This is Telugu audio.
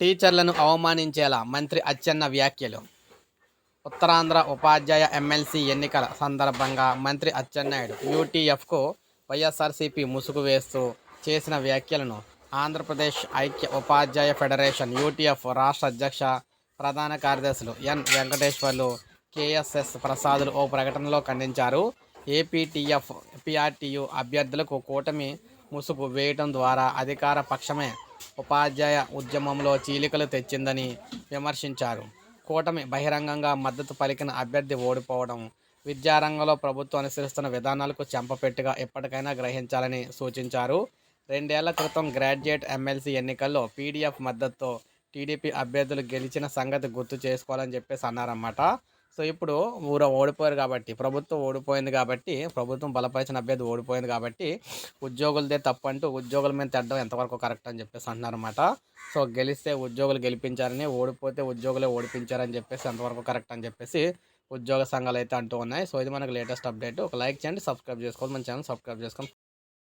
టీచర్లను అవమానించేలా మంత్రి అచ్చెన్న వ్యాఖ్యలు. ఉత్తరాంధ్ర ఉపాధ్యాయ ఎమ్మెల్సీ ఎన్నికల సందర్భంగా మంత్రి అచ్చెన్నాయుడు యూటీఎఫ్కు వైఎస్ఆర్సీపీ ముసుగు వేస్తూ చేసిన వ్యాఖ్యలను ఆంధ్రప్రదేశ్ ఐక్య ఉపాధ్యాయ ఫెడరేషన్ యూటీఎఫ్ రాష్ట్ర అధ్యక్ష ప్రధాన కార్యదర్శులు ఎన్ వెంకటేశ్వర్లు కేఎస్ఎస్ ప్రసాదులు ఓ ప్రకటనలో ఖండించారు. ఏపీటీఎఫ్ పిఆర్టీయు అభ్యర్థులకు కూటమి ముసుగు వేయటం ద్వారా అధికార పక్షమే ఉపాధ్యాయ ఉద్యమంలో చీలికలు తెచ్చిందని విమర్శించారు. కూటమి బహిరంగంగా మద్దతు పలికిన అభ్యర్థి ఓడిపోవడం విద్యారంగంలో ప్రభుత్వం అనుసరిస్తున్న విధానాలకు చెంపపెట్టుగా ఎప్పటికైనా గ్రహించాలని సూచించారు. రెండేళ్ళ క్రితం గ్రాడ్యుయేట్ ఎమ్మెల్సీ ఎన్నికల్లో పీడీఎఫ్ మద్దతుతో టీడీపీ అభ్యర్థులు గెలిచిన సంగతి గుర్తు చేసుకోవాలని చెప్పేసి అన్నారన్నమాట. సో ఇప్పుడు ఊర ఓడిపోయారు కాబట్టి ప్రభుత్వం ఓడిపోయింది కాబట్టి ప్రభుత్వం బలపరిచిన అభ్యర్థి ఓడిపోయింది కాబట్టి ఉద్యోగులదే తప్పు అంటూ ఉద్యోగుల మీద తెడ్డం ఎంతవరకు కరెక్ట్ అని చెప్పేసి అంటున్నారన్నమాట. సో గెలిస్తే ఉద్యోగులు గెలిపించారని ఓడిపోతే ఉద్యోగులే ఓడిపించారని చెప్పేసి ఎంతవరకు కరెక్ట్ అని చెప్పేసి ఉద్యోగ సంఘాలు అయితే అంటూ ఉన్నాయి. సో ఇది మనకు లేటెస్ట్ అప్డేట్. ఒక లైక్ చేయండి సబ్స్క్రైబ్ చేసుకోవాలి మన ఛానల్ సబ్స్క్రైబ్ చేసుకోండి.